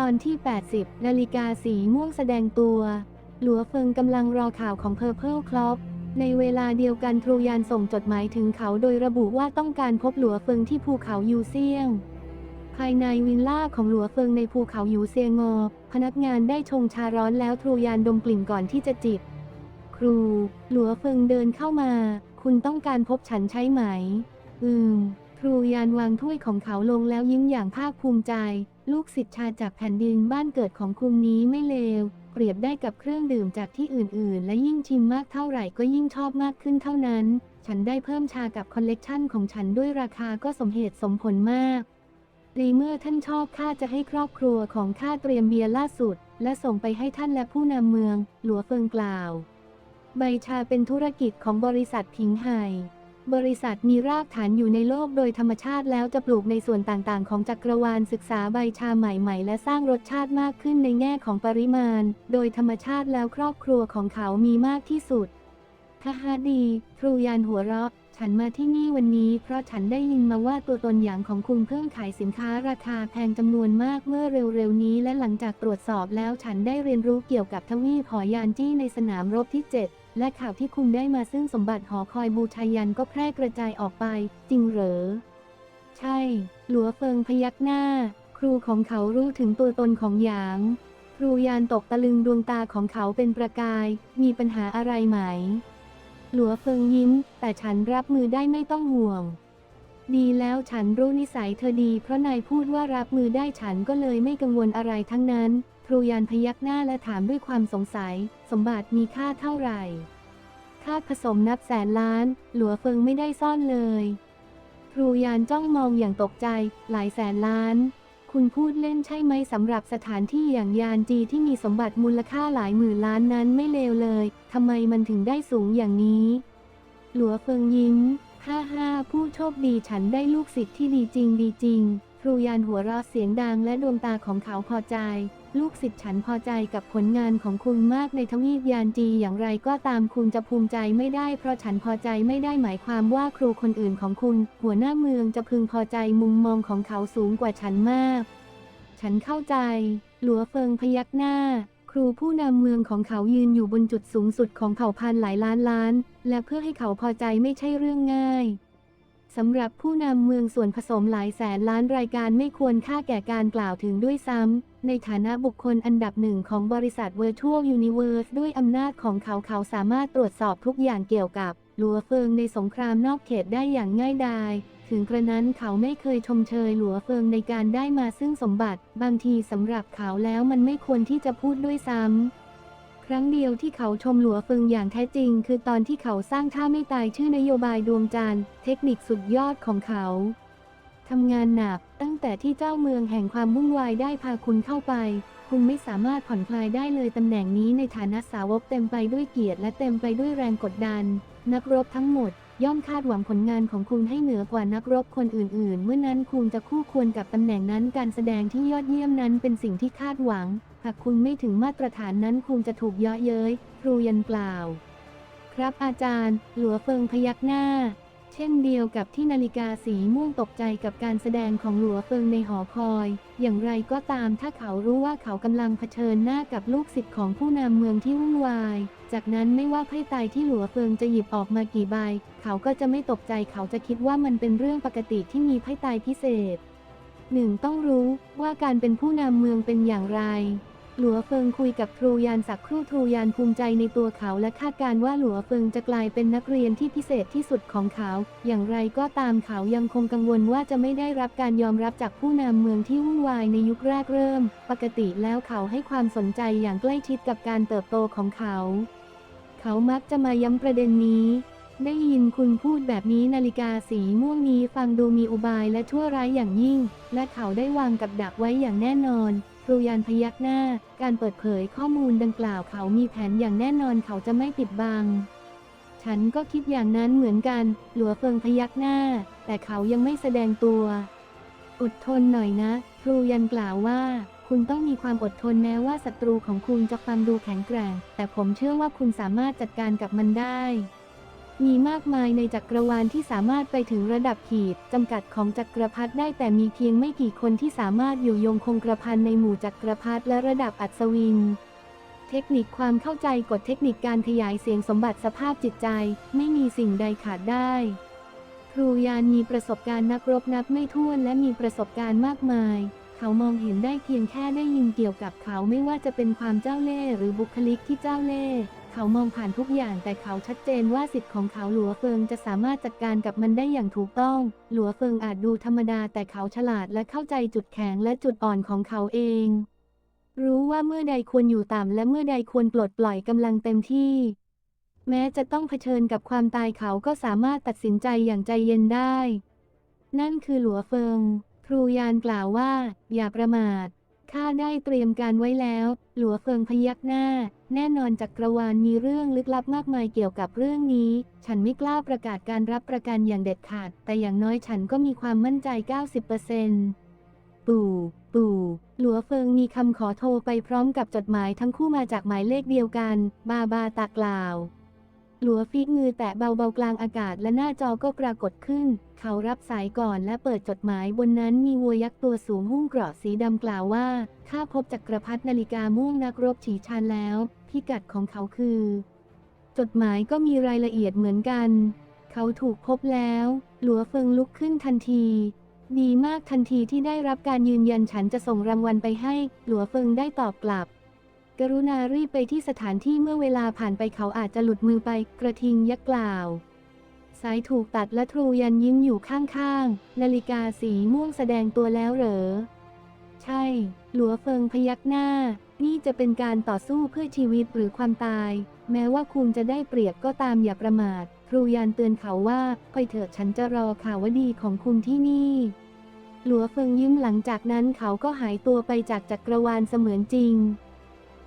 ตอนที่ 80 นาฬิกาสีม่วงแสดงตัว หลัวเฟิงกำลังรอข่าวของ Purple Clock ในเวลาเดียวกันทรูยานส่งจดหมายถึงเขาโดยระบุว่าต้องการพบหลัวเฟิงที่ภูเขายูเซียง ภายในวิลล่าของหลัวเฟิงในภูเขายูเซียงอพนักงานได้ชงชาร้อนแล้วทรูยานดมกลิ่นก่อนที่จะจิบ ครู หลัวเฟิงเดินเข้ามา คุณต้องการพบฉันใช่ไหม อืมครูยานวางถ้วยของเขาลงแล้วยิ้มอย่างภาคภูมิใจ ลูกศิษย์ชาจากแผ่นดินบ้านเกิดของคุณนี้ไม่เลว เปรียบได้กับเครื่องดื่มจากที่อื่นๆ และยิ่งชิมมากเท่าไหร่ก็ยิ่งชอบมากขึ้นเท่านั้น ฉันได้เพิ่มชากับคอลเลกชันของฉันด้วยราคาก็สมเหตุสมผลมากรีเมื่อท่านชอบข้าจะให้ครอบครัวของข้าเตรียมเบียร์ล่าสุด และส่งไปให้ท่านและผู้นำเมือง หลัวเฟิงกล่าว ใบชาเป็นธุรกิจของบริษัทผิงไห่ บริษัทมีรากฐานอยู่ในโลกโดยธรรมชาติแล้วจะปลูกในส่วนต่างๆ ของจักรวาลศึกษาใบชาใหม่ๆ และสร้างรสชาติมากขึ้นในแง่ของปริมาณ โดยธรรมชาติแล้วครอบครัวของเขามีมากที่สุดฮ่าฮาดีทรูยานหัวเราะ ฉันมาที่นี่วันนี้เพราะฉันได้ยินมาว่าตัวตนอย่างของคุณเพิ่งขายสินค้าราคาแพงจำนวนมากเมื่อเร็วๆนี้ และหลังจากตรวจสอบแล้วฉันได้เรียนรู้เกี่ยวกับทวีปหอยานจี้ในสนามรบที่ 7 และข่าวที่คุณได้มาซึ่งสมบัติหอคอยบูชายันก็แพร่กระจายออกไป จริงเหรอ ใช่ หลัวเฟิงพยักหน้า ครูของเขารู้ถึงตัวตนของหยาง ครูยานตกตะลึงดวงตาของเขาเป็นประกาย มีปัญหาอะไรไหม หลัวเฟิงยิ้ม แต่ฉันรับมือได้ไม่ต้องห่วง ดีแล้วฉันรู้นิสัยเธอดี เพราะนายพูดว่ารับมือได้ฉันก็เลยไม่กังวลอะไรทั้งนั้น ครูยานพยักหน้าและถามด้วยความสงสัย สมบัติมีค่าเท่าไหร่ค่าผสมนับแสนล้าน หลัวเฟิงไม่ได้ซ่อนเลย ครูยานจ้องมองอย่างตกใจ หลายแสนล้าน คุณพูดเล่นใช่ไหมสำหรับสถานที่อย่างยานจีที่มีสมบัติมูลค่าหลายหมื่นล้านนั้นไม่เลวเลยทำไมมันถึงได้สูงอย่างนี้ หลัวเฟิงยิ้ม ฮ่าฮ่าผู้โชคดีฉันได้ลูกศิษย์ที่ดีจริงดีจริง รูยานหัวเราะเสียงดังและดวงตาของเขาพอใจ ลูกศิษย์ฉันพอใจกับผลงานของคุณมากในทวีปยานจีอย่างไรก็ตามคุณจะภูมิใจไม่ได้ เพราะฉันพอใจไม่ได้หมายความว่าครูคนอื่นของคุณ หัวหน้าเมืองจะพึงพอใจมุมมองของเขาสูงกว่าฉันมาก ฉันเข้าใจ หลัวเฟิงพยักหน้า ครูผู้นำเมืองของเขายืนอยู่บนจุดสูงสุดของเผ่าพันธุ์หลายล้านล้าน และเพื่อให้เขาพอใจไม่ใช่เรื่องง่าย สำหรับผู้นำเมืองส่วนผสมหลายแสนล้านรายการไม่ควรค่าแก่การกล่าวถึงด้วยซ้ำ ในฐานะบุคคลอันดับหนึ่งของบริษัท Virtual Universe ด้วยอำนาจของเขาเขาสามารถตรวจสอบทุกอย่างเกี่ยวกับหลัวเฟิงในสงครามนอกเขตได้อย่างง่ายดาย ถึงกระนั้นเขาไม่เคยชมเชยหลัวเฟิงในการได้มาซึ่งสมบัติ บางทีสำหรับเขาแล้วมันไม่ควรที่จะพูดด้วยซ้ำ ครั้งเดียวที่เขาชมหลัวฟิงอย่างแท้จริง คือตอนที่เขาสร้างท่าไม่ตายชื่อนโยบายดวงจันทร์เทคนิคสุดยอดของเขาทำงานหนักตั้งแต่ที่เจ้าเมืองแห่งความวุ่นวายได้พาคุณเข้าไป คุณไม่สามารถผ่อนคลายได้เลยตำแหน่งนี้ในฐานะสาวกเต็มไปด้วยเกียรติและเต็มไปด้วยแรงกดดัน นักรบทั้งหมด ย่อมคาดหวังผลงานของคุณให้เหนือกว่านักรบคนอื่น ๆ เมื่อนั้นคุณจะคู่ควรกับตำแหน่งนั้นการแสดงที่ยอดเยี่ยมนั้นเป็นสิ่งที่คาดหวัง หากคุณไม่ถึงมาตรฐานนั้นคุณจะถูกเยาะเย้ยครูยันกล่าว ครับอาจารย์ หลัวเฟิงพยักหน้า เช่นเดียวกับที่นาฬิกาสีม่วงตกใจกับการแสดงของหลัวเฟิงในหอคอย อย่างไรก็ตามถ้าเขารู้ว่าเขากำลังเผชิญหน้ากับลูกศิษย์ของผู้นำเมืองที่วุ่นวาย จากนั้นไม่ว่าไพ่ตายที่หลัวเฟิงจะหยิบออกมากี่ใบ เขาก็จะไม่ตกใจเขาจะคิดว่ามันเป็นเรื่องปกติที่มีไพ่ตายพิเศษหนึ่งต้องรู้ว่าการเป็นผู้นำเมืองเป็นอย่างไร หลัวเฟิงคุยกับครูยานสักครู่ครูยานภูมิใจในตัวเขาและคาดการว่าหลัวเฟิงจะกลายเป็นนักเรียนที่พิเศษที่สุดของเขา อย่างไรก็ตามเขายังคงกังวลว่าจะไม่ได้รับการยอมรับจากผู้นำเมืองที่วุ่นวายในยุคแรกเริ่ม ปกติแล้วเขาให้ความสนใจอย่างใกล้ชิดกับการเติบโตของเขา เขามักจะมาย้ำประเด็นนี้ได้ยินคุณพูดแบบนี้นาฬิกาสีม่วงนี้ฟังดูมีอุบายและชั่วร้ายอย่างยิ่ง และเขาได้วางกับดักไว้อย่างแน่นอน ครูยานพยักหน้า การเปิดเผยข้อมูลดังกล่าวเขามีแผนอย่างแน่นอนเขาจะไม่ปิดบัง ฉันก็คิดอย่างนั้นเหมือนกัน หลัวเฟิงพยักหน้า แต่เขายังไม่แสดงตัว อดทนหน่อยนะ ครูยันกล่าวว่า คุณต้องมีความอดทนแม้ว่าศัตรูของคุณจะฟังดูแข็งแกร่ง แต่ผมเชื่อว่าคุณสามารถจัดการกับมันได้ มีมากมายในจักรวาลที่สามารถไปถึงระดับขีดจำกัดของจักรพรรดิได้แต่มีเพียงไม่กี่คนที่สามารถอยู่ยงคงกระพันในหมู่จักรพรรดิและระดับอัศวิน เทคนิคความเข้าใจกฎเทคนิคการขยายเสียงสมบัติสภาพจิตใจ ไม่มีสิ่งใดขาดได้ ครูยานมีประสบการณ์นักรบนับไม่ถ้วนและมีประสบการณ์มากมายเขามองเห็นได้เพียงแค่ได้ยินเกี่ยวกับเขาไม่ว่าจะเป็นความเจ้าเล่ห์หรือบุคลิกที่เจ้าเล่ห์ เขามองผ่านทุกอย่างแต่เขาชัดเจนว่าสิทธิ์ของเขาหลัวเฟิงจะสามารถจัดการกับมันได้อย่างถูกต้อง หลัวเฟิงอาจดูธรรมดาแต่เขาฉลาดและเข้าใจจุดแข็งและจุดอ่อนของเขาเอง รู้ว่าเมื่อใดควรอยู่ต่ำและเมื่อใดควรปลดปล่อยกำลังเต็มที่ แม้จะต้องเผชิญกับความตายเขาก็สามารถตัดสินใจอย่างใจเย็นได้ นั่นคือหลัวเฟิง ครูยานกล่าวว่า อย่าประมาทข้าได้เตรียมการไว้แล้ว หลัวเฟิงพยักหน้า แน่นอนจักรวาลมีเรื่องลึกลับมากมายเกี่ยวกับเรื่องนี้ ฉันไม่กล้าประกาศการรับประกันอย่างเด็ดขาด แต่อย่างน้อยฉันก็มีความมั่นใจ 90%ปู่ ปู่ หลัวเฟิงมีคำขอโทรไปพร้อมกับจดหมายทั้งคู่มาจากหมายเลขเดียวกัน บาบาตากล่าว หลัวฟีกมือแตะเบาๆกลางอากาศและหน้าจอก็ปรากฏขึ้น เขารับสายก่อนและเปิดจดหมายบนนั้นมีวัวยักษ์ตัวสูงหุ้มเกราะสีดำกล่าวว่าข้าพบจักรพรรดินาฬิกาม่วงนักรบฉีชานแล้ว พิกัดของเขาคือ จดหมายก็มีรายละเอียดเหมือนกัน เขาถูกพบแล้ว หลัวเฟิงลุกขึ้นทันที ดีมากทันทีที่ได้รับการยืนยันฉันจะส่งรางวัลไปให้ หลัวเฟิงได้ตอบกลับ กรุณารีบไปที่สถานที่เมื่อเวลาผ่านไปเขาอาจจะหลุดมือไป กระทิงยักษ์กล่าวสายถูกตัดและทรูยันยิ้มอยู่ข้างๆ นาฬิกาสีม่วงแสดงตัวแล้วเหรอ ใช่ หลัวเฟิงพยักหน้า นี่จะเป็นการต่อสู้เพื่อชีวิตหรือความตาย แม้ว่าคุณจะได้เปรียบก็ตามอย่าประมาท ครูยานเตือนเขาว่าไปเถิดฉันจะรอข่าววดีของคุณที่นี่ หลัวเฟิงยิ้มหลังจากนั้นเขาก็หายตัวไปจากจักรวาลเสมือนจริง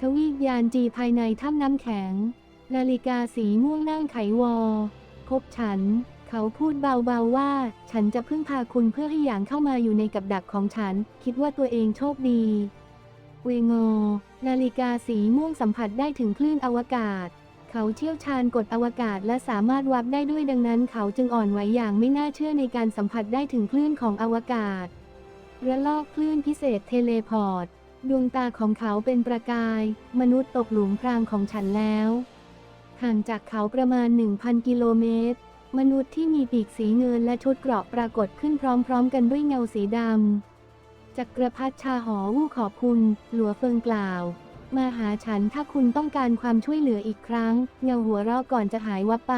ทวีปยานจีภายในถ้ำน้ำแข็ง นาฬิกาสีม่วงนั่งไขวอพบฉัน เขาพูดเบาๆว่า ฉันจะพึ่งพาคุณเพื่อให้อย่างเข้ามาอยู่ในกับดักของฉัน คิดว่าตัวเองโชคดี เวงอ นาฬิกาสีม่วงสัมผัสได้ถึงคลื่นอวกาศ เขาเชี่ยวชาญกฎอวกาศและสามารถวับได้ด้วยดังนั้น เขาจึงอ่อนไหวอย่างไม่น่าเชื่อในการสัมผัสได้ถึงคลื่นของอวกาศ ระลอกคลื่นพิเศษเทเลพอร์ต ดวงตาของเขาเป็นประกาย มนุษย์ตกหลุมพรางของฉันแล้วห่างจากเขาประมาณ 1,000 กิโลเมตร มนุษย์ที่มีปีกสีเงินและชุดเกราะปรากฏขึ้นพร้อมๆ กันด้วยเงาสีดำ จักรพรรดิชาหอวูขอบคุณ หลัวเฟิงกล่าว มาหาฉันถ้าคุณต้องการความช่วยเหลืออีกครั้งเงาหัวเราะก่อนจะหายวับไป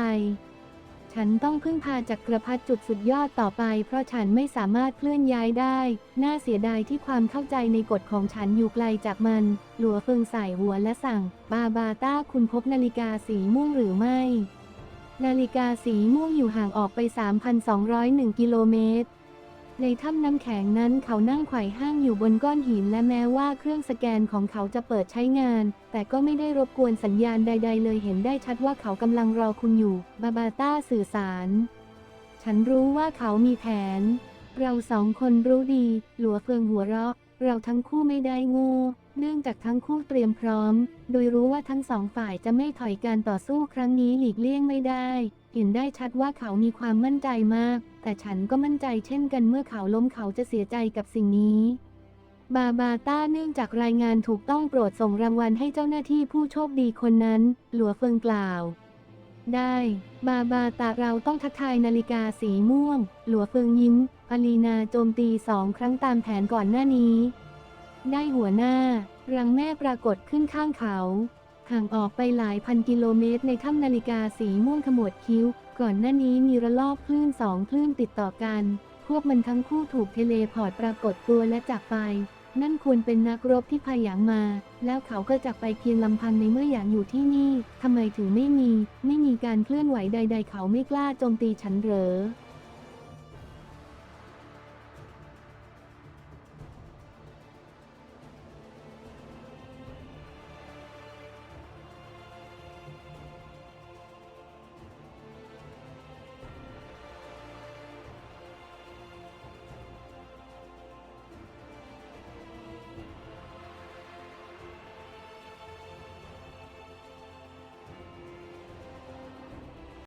ฉันต้องพึ่งพาจักรพรรดิจุดสุดยอดต่อไป เพราะฉันไม่สามารถเคลื่อนย้ายได้ น่าเสียดายที่ความเข้าใจในกฎของฉันอยู่ไกลจากมัน หลัวเฟิงใส่หัวและสั่ง บาบาต้าคุณพบนาฬิกาสีม่วงหรือไม่นาฬิกาสีม่วงอยู่ห่างออกไป 3,201 กิโลเมตร ในถ้ำน้ำแข็งนั้นเขานั่งไขว่ห้างอยู่บนก้อนหินและแม้ว่าเครื่องสแกนของเขาจะเปิดใช้งาน แต่ก็ไม่ได้รบกวนสัญญาณใด ๆ เลยเห็นได้ชัดว่าเขากำลังรอคุณอยู่ บาบาต้าสื่อสาร ฉันรู้ว่าเขามีแผน เราสองคนรู้ดี หลัวเฟืองหัวเราะ เราทั้งคู่ไม่ได้งู เนื่องจากทั้งคู่เตรียมพร้อม โดยรู้ว่าทั้งสองฝ่ายจะไม่ถอยการต่อสู้ครั้งนี้หลีกเลี่ยงไม่ได้ เห็นได้ชัดว่าเขามีความมั่นใจมาก แต่ฉันก็มั่นใจเช่นกันเมื่อเขาล้มเขาจะเสียใจกับสิ่งนี้ บาบาต้าเนื่องจากรายงานถูกต้องโปรดส่งรางวัลให้เจ้าหน้าที่ผู้โชคดีคนนั้น หลัวเฟิงกล่าว ได้ บาบาตาเราต้องทักทายนาฬิกาสีม่วง หลัวเฟิงยิ้มอลีนาโจมตีสองครั้งตามแผนก่อนหน้านี้ ได้หัวหน้า รังแม่ปรากฏขึ้นข้างเขา ห่างออกไปหลายพันกิโลเมตรในถ้ำนาฬิกาสีม่วงขมวดคิ้ว ก่อนหน้านี้มีระลอกคลื่นสองคลื่นติดต่อกัน พวกมันทั้งคู่ถูกเทเลพอร์ตปรากฏตัวและจากไป นั่นควรเป็นนักรบที่พายหยางมา แล้วเขาก็จากไปเพียงลำพังในเมื่ออยางอยู่ที่นี่ทำไมถึงไม่มี ไม่มีการเคลื่อนไหวใด ๆ เขาไม่กล้าโจมตีฉันเหรอ